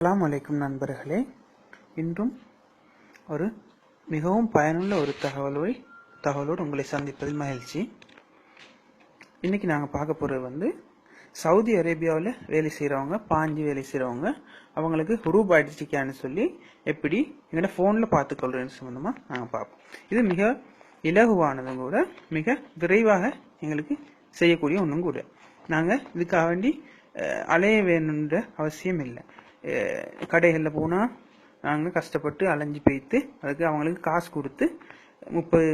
அலாம் வலைக்கும் நண்பர்களே. இன்றும் ஒரு மிகவும் பயனுள்ள ஒரு தகவலை தகவலோடு உங்களை சந்திப்பதில் மகிழ்ச்சி. இன்றைக்கி நாங்கள் பார்க்க போகிறது வந்து சவுதி அரேபியாவில் வேலை செய்கிறவங்க பாஞ்சு வேலை செய்கிறவங்க அவங்களுக்கு ரூபாய் அடிச்சிக்கான்னு சொல்லி எப்படி எங்களோட ஃபோனில் பார்த்துக்கொள்றேன்னு சம்மந்தமாக நாங்கள் பார்ப்போம். இது மிக இலகுவானதும் கூட மிக விரைவாக எங்களுக்கு செய்யக்கூடிய ஒன்றும் கூட. நாங்கள் இதுக்காக வேண்டி அலைய வேணுன்ற அவசியம் இல்லை. கடைகளில் போனால் நாங்கள் கஷ்டப்பட்டு அலைஞ்சு போய்த்து அதுக்கு அவங்களுக்கு காசு கொடுத்து முப்பது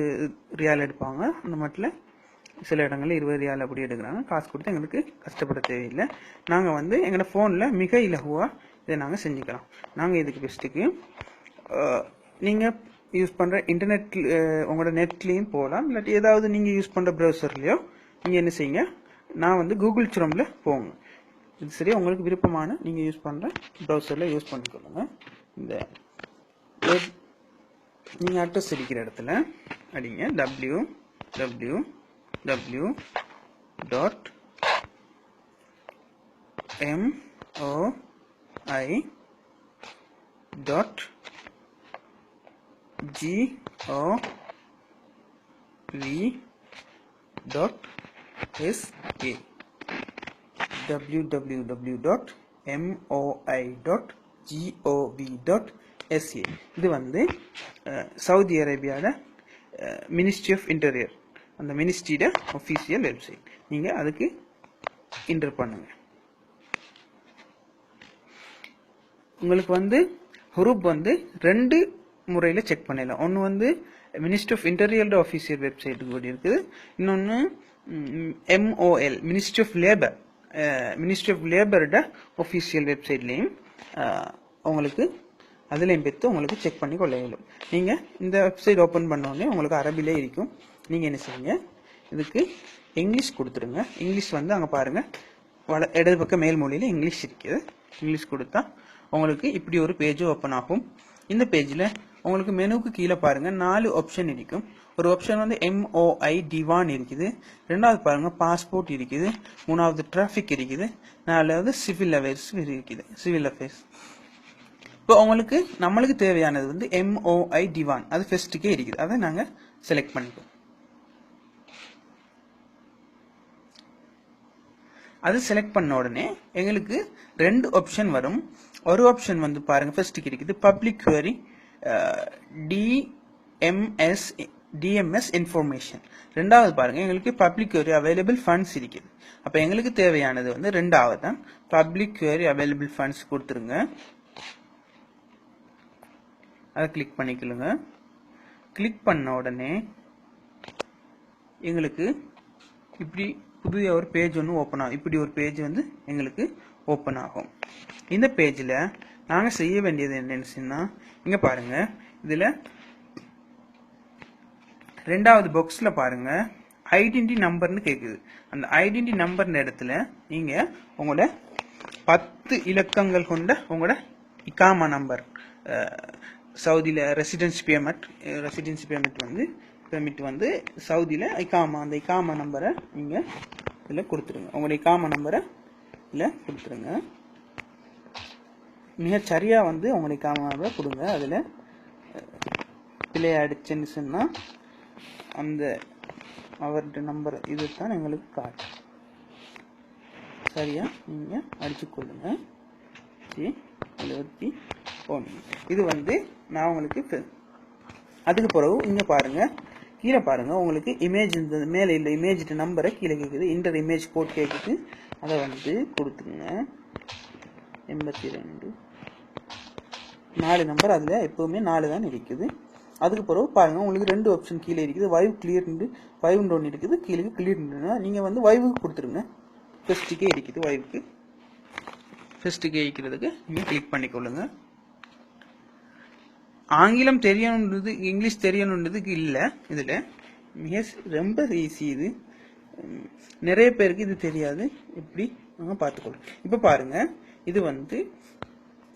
ரியால் எடுப்பாங்க. அந்த மட்டில் சில இடங்களில் இருபது ரியால் அப்படி எடுக்கிறாங்க. காசு கொடுத்து எங்களுக்கு கஷ்டப்பட தேவையில்லை. நாங்கள் வந்து எங்களோட ஃபோனில் மிக இலகுவாக இதை நாங்கள் செஞ்சுக்கலாம் நாங்கள் இதுக்கு பெஸ்ட்டுக்கு நீங்கள் யூஸ் பண்ணுற இன்டர்நெட் உங்களோட நெட்லேயும் போகலாம் இல்லாட்டி ஏதாவது நீங்கள் யூஸ் பண்ணுற ப்ரௌசர்லேயோ நீங்கள் என்ன செய்யுங்க? நான் வந்து கூகுள் க்ரோமில் போங்க. இது சரி உங்களுக்கு விருப்பமான நீங்கள் யூஸ் பண்ணுற ப்ரௌசரில் யூஸ் பண்ணிக்கொள்ளுங்க. இந்த வெப் நீங்கள் அட்ரஸ் அடிக்கிற இடத்துல அடிங்க. W W W dot M O I dot W dot MOI dot GOV dot SA இது வந்து சவுதி அரேபியாவில் மினிஸ்ட்ரி ஆஃப் இன்டீரியர் அந்த மினிஸ்ட்ரியோட ஒஃபீஷியல் வெப்சைட் நீங்கள் அதுக்கு இன்டர் பண்ணுங்க. உங்களுக்கு வந்து ஹுரூப் வந்து ரெண்டு முறையில் செக் பண்ணிடலாம். ஒன்று வந்து மினிஸ்ட்ரி ஆஃப் இன்டீரியரோட ஆஃபீஷியல் வெப்சைட்டுக்கு கூட இருக்குது இன்னொன்று MOL ministry of labour ministry of லேபரோட official வெப்சைட்லேயும் உங்களுக்கு அதுலேயும் பெற்று உங்களுக்கு செக் பண்ணி கொள்ள இயலும். நீங்கள் இந்த வெப்சைட் ஓப்பன் பண்ணோடனே உங்களுக்கு அரபிலே இருக்கும். நீங்கள் என்ன செய்யுங்க? இதுக்கு இங்கிலீஷ் கொடுத்துருங்க. இங்கிலீஷ் வந்து அங்கே பாருங்கள் வட இடது பக்கம் மேல் மொழியில் இங்கிலீஷ் இருக்குது. இங்கிலீஷ் கொடுத்தா உங்களுக்கு இப்படி ஒரு பேஜ் ஓப்பன் ஆகும். இந்த பேஜில் உங்களுக்கு மெனுவுக்கு கீழே பாருங்க. நாலு ஆப்ஷன் இருக்கும். ஒரு ஆப்ஷன் வந்து எம்ஓஐ டிவான் இருக்குது. ரெண்டாவது பாருங்க பாஸ்போர்ட் இருக்குது. மூணாவது டிராஃபிக் இருக்குது. நாலாவது சிவில் அஃபேர்ஸ் இருக்குது. சிவில் அஃபேர்ஸ் இப்போ உங்களுக்கு நம்மளுக்கு தேவையானது வந்து எம்ஓஐ டிவான் அது ஃபெஸ்ட்டுக்கே இருக்குது. அதை நாங்கள் செலக்ட் பண்ணிப்போம். அது செலக்ட் பண்ண உடனே எங்களுக்கு ரெண்டு ஆப்ஷன் வரும். ஒரு ஆப்ஷன் வந்து பாருங்க ஃபர்ஸ்ட்டுக்கு இருக்குது. Public query TMS TMS information ரெண்டாவது பாருங்கள் எங்களுக்கு பப்ளிக் குவரி அவைலபிள் ஃபண்ட்ஸ் இருக்குது. அப்போ எங்களுக்கு தேவையானது வந்து ரெண்டாவது? தான் பப்ளிக் குவரி அவைலபிள் ஃபண்ட்ஸ் கொடுத்துருங்க. அதை கிளிக் பண்ணிக்கலுங்க கிளிக் பண்ண உடனே எங்களுக்கு இப்படி புதிய ஒரு பேஜ் ஒன்று ஓப்பன் ஆகும். இப்படி ஒரு பேஜ் வந்து எங்களுக்கு ஓப்பன் ஆகும். இந்த பேஜில் நாங்கள் செய்ய வேண்டியது என்னன்னு சொன்னால் இங்கே பாருங்கள் இதில் ரெண்டாவது பாக்ஸில் பாருங்கள் ஐடென்டி நம்பர்னு கேட்குது அந்த ஐடென்டி நம்பர்னு இடத்துல நீங்கள் உங்களோட பத்து இலக்கங்கள் கொண்ட உங்களோட இக்காமா நம்பர் சவுதியில் ரெசிடென்சி பேமெண்ட் ரெசிடென்சி பேமெண்ட் வந்து பெர்மிட் வந்து சவுதியில் இக்காமா அந்த இக்காமா நம்பரை நீங்கள் இதில் கொடுத்துருங்க. உங்களுடைய இக்காமா நம்பரை இதில் கொடுத்துருங்க. மிகச்சரியாக சரியாக வந்து உங்களுக்கு இக்காமா கொடுங்க. அதில் பிள்ளை அடிச்சுன்னு சொன்னால் அந்த அவர்கிட்ட நம்பர் இது தான் எங்களுக்கு காட்டும் சரியா? நீங்கள் அடிச்சுக்கொள்ளுங்க சரி எழுபத்தி ஒன்று. இது வந்து நான் உங்களுக்கு அதுக்கு பிறகு இங்கே பாருங்கள் கீழே பாருங்கள் உங்களுக்கு இமேஜ் இந்த மேலே இல்லை இமேஜ் நம்பரை கீழே கேட்குது இன்டர் இமேஜ் கோட் கேட்குது அதை வந்து கொடுத்துங்க எண்பத்தி ரெண்டு நாலு நம்பர் அதில் எப்போவுமே நாலு தான் இருக்குது. அதுக்கு பிறகு பாருங்கள் உங்களுக்கு ரெண்டு ஆப்ஷன் கீழே இருக்குது. வைவ் கிளியர் வைவ் ஒன்று இருக்குது. கீழே கிளியர் நீங்கள் வந்து வைவுக்கு கொடுத்துருங்க. ஃபெஸ்ட்டுக்கே இருக்குது வைவுக்கு ஃபெஸ்ட்டுக்கே இருக்கிறதுக்கு நீங்கள் கிளிக் பண்ணிக்கொள்ளுங்க. ஆங்கிலம் தெரியணுன்றது இங்கிலீஷ் தெரியணுன்றதுக்கு இல்லை. இதில் மிக ரொம்ப ஈஸி இது. நிறைய பேருக்கு இது தெரியாது. இப்படி நாங்கள் பார்த்துக்கொள்ளும் இப்போ பாருங்கள் இது வந்து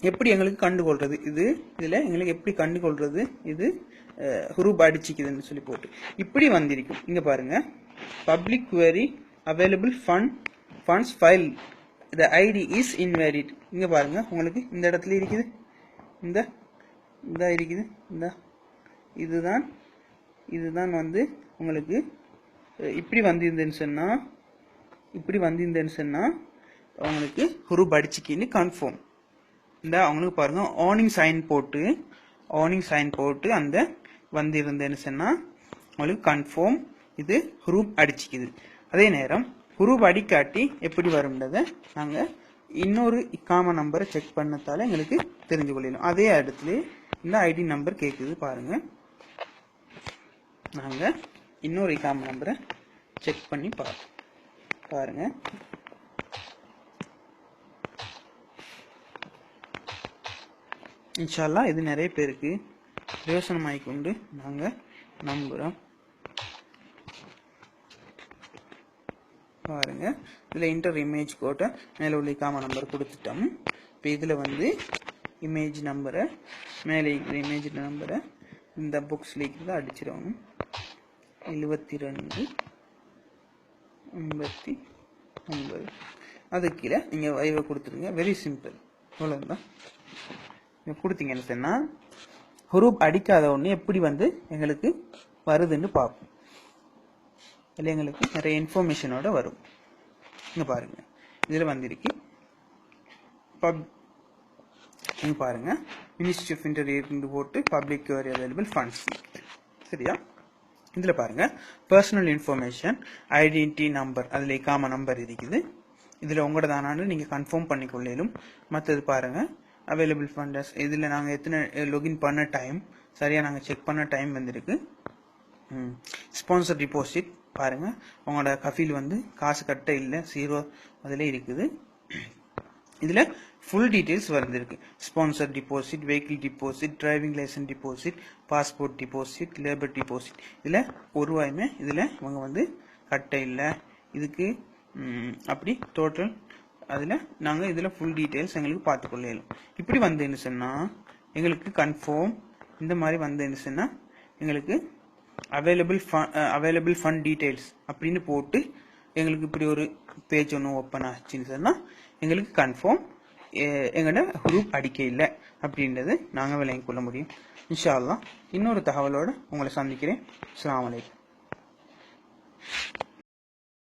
எப்படி எங்களுக்கு கண்டுகொள்றது இது இதில் எங்களுக்கு எப்படி கண்டுகொள்றது இது ஹுரூப் அடிச்சிக்குதுன்னு சொல்லி போட்டு. இப்படி வந்திருக்கும். இங்கே பாருங்க. Public query available fund funds file the ID is invalid இங்கே பாருங்க. உங்களுக்கு இந்த இடத்துல இருக்குது. இந்த இந்த இருக்குது. இந்த. இதுதான் இதுதான் வந்து உங்களுக்கு இப்படி வந்திருந்தேன்னு சொன்னால் இப்படி வந்திருந்தேன்னு சொன்னால் அவங்களுக்கு குரூப் அடிச்சுக்கின்னு கன்ஃபார்ம் இந்த அவங்களுக்கு பாருங்க ஆர்னிங் சைன் போட்டு ஆர்னிங் சைன் போட்டு அந்த வந்திருந்தேன்னு சொன்னால் உங்களுக்கு கன்ஃபார்ம் இது குரூப் அடிச்சுக்குது. அதே நேரம் குரூப் அடிக்காட்டி எப்படி வரும்ன்றதை நாங்கள் இன்னொரு இக்காம நம்பரை செக் பண்ணதால எங்களுக்கு தெரிஞ்சு கொள்ளலாம் அதே இடத்துல இந்த ஐடி நம்பர் கேட்குது பாருங்க. நாங்கள் இன்னொரு இக்காம நம்பரை செக் பண்ணி பா பாருங்கள் இன்ஷால்லா இது நிறைய பேருக்கு பிரயோசனமாகி கொண்டு நாங்கள் நம்புகிறோம் பாருங்க. இதில் இன்டர் இமேஜ் கோட்டை மேலே உள்ள காம நம்பர் கொடுத்துட்டோம். இப்போ இதில் வந்து இமேஜ் நம்பரை மேலே இருக்கிற இமேஜ் நம்பரை இந்த புக்ஸில் இருக்கிறத அடிச்சிடணும் எழுபத்தி ரெண்டு ஐம்பத்தி ஒன்பது. அதுக்கீழே கீழே நீங்கள் வைவை கொடுத்துருங்க. வெரி சிம்பிள் அவ்வளோதான் கொடுத்தீங்கன்னு சொன்னால் ஹுரூப் அடிக்காத ஒன்று எப்படி வந்து எங்களுக்கு வருதுன்னு பார்ப்போம். இல்லை எங்களுக்கு? நிறைய இன்ஃபர்மேஷனோட வரும். இங்கே பாருங்க. இதில் வந்திருக்கு. பப் இங்கே பாருங்க. மினிஸ்ட்ரி ஆஃப் இன்டீரியர் போட்டு பப்ளிக் அவைலபிள் ஃபண்ட்ஸ் சரியா? இதில் பாருங்க. பர்சனல் இன்ஃபர்மேஷன் ஐடென்டி நம்பர் அதில் காம நம்பர் இருக்குது. இதில் உங்களோட தானான்னு நீங்கள் கன்ஃபார்ம் பண்ணிக்கொள்ளலும். மற்றது பாருங்கள் அவைலபிள் ஃபண்டஸ் இதில் நாங்கள் எத்தனை லொகின் பண்ண டைம் சரியாக நாங்கள் செக் பண்ண டைம் வந்திருக்கு. ஸ்பான்சர் டிபாசிட் பாருங்கள் உங்களோட கஃபீல் வந்து காசு கட்ட இல்லை ஜீரோ அதில் இருக்குது. இதில் ஃபுல் டீட்டெயில்ஸ் வந்திருக்கு. Sponsor deposit vehicle deposit driving licence deposit passport deposit labour deposit இதில் ஒரு ரூபாயுமே இதில் இவங்க வந்து கட்ட இல்லை. இதுக்கு அப்படி டோட்டல் அதில் நாங்கள் இதில் ஃபுல் டீட்டெயில்ஸ் எங்களுக்கு பார்த்துக்கொள்ளலாம் இப்படி வந்தேன்னு சொன்னால் எங்களுக்கு கன்ஃபார்ம் இந்த மாதிரி வந்தேன்னு சொன்னால் எங்களுக்கு அவைலபிள் அவைலபிள் ஃபண்ட் டீட்டெயில்ஸ் அப்படின்னு போட்டு எங்களுக்கு இப்படி ஒரு பேஜ் ஒன்று ஓப்பன் ஆச்சுன்னு சொன்னால் எங்களுக்கு கன்ஃபார்ம் எங்களோட குரூப் அடிக்க இல்லை அப்படின்றது நாங்கள் விளங்கிக் கொள்ள முடியும். இன்ஷால்லாம் இன்னொரு தகவலோடு உங்களை சந்திக்கிறேன். அஸ்ஸலாமு